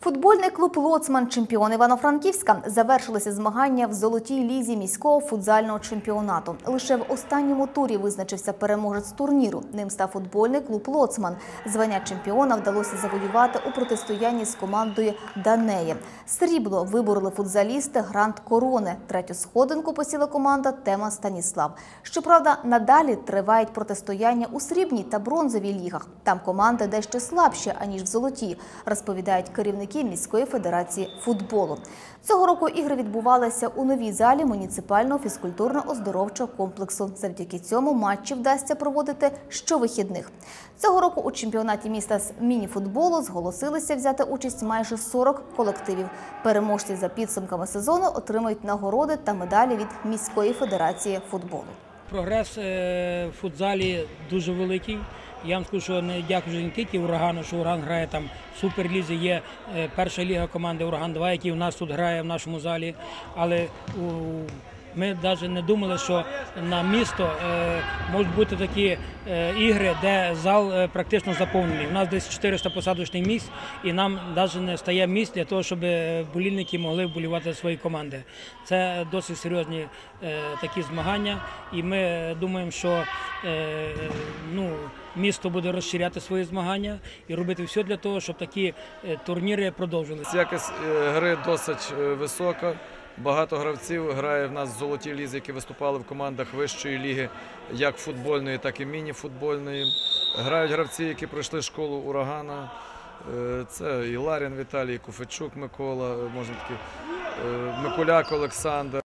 Футбольний клуб Лоцман, чемпіон Івано-Франківська, завершилися змагання в золотій лізі міського футзального чемпіонату. Лише в останньому турі визначився переможець турніру. Ним став футбольний клуб Лоцман. Звання чемпіона вдалося завоювати у протистоянні з командою Данеї. Срібло вибороли футзалісти Грант Корони. Третю сходинку посіла команда Тема Станіслав. Щоправда, надалі тривають протистояння у срібній та бронзовій лігах. Там команди дещо слабші аніж в золотій, розповідають керівники міської федерації футболу. Цього року ігри відбувалися у новій залі муніципального фізкультурно-оздоровчого комплексу. Завдяки цьому матчі вдасться проводити щовихідних. Цього року у чемпіонаті міста з міні-футболу зголосилися взяти участь майже 40 колективів. Переможці за підсумками сезону отримають нагороди та медалі від міської федерації футболу. Прогрес е, в футзалі дуже великий. Я вам скажу, що не дякую не тільки урагану, що ураган грає там в суперлізі. Є е, перша ліга команди Ураган 2 який у нас тут грає в нашому залі. Але ми навіть не думали, що на місто е, можуть бути такі е, ігри, де зал практично заповнений. У нас десь 400 посадочних місць, і нам навіть не стає місць для того, щоб болільники могли вболівати свої команди. Це досить серйозні такі змагання, і ми думаємо, що ну, місто буде розширяти свої змагання і робити все для того, щоб такі е, турніри продовжилися. Якість е, гри досить е, висока. Багато гравців грає в нас в золотій лізі, які виступали в командах вищої ліги, як футбольної, так і міні-футбольної. Грають гравці, які пройшли школу урагана. Е, Це і Ларін Віталій, і Куфичук Микола, е, можна таки, е, Микуляк Олександр.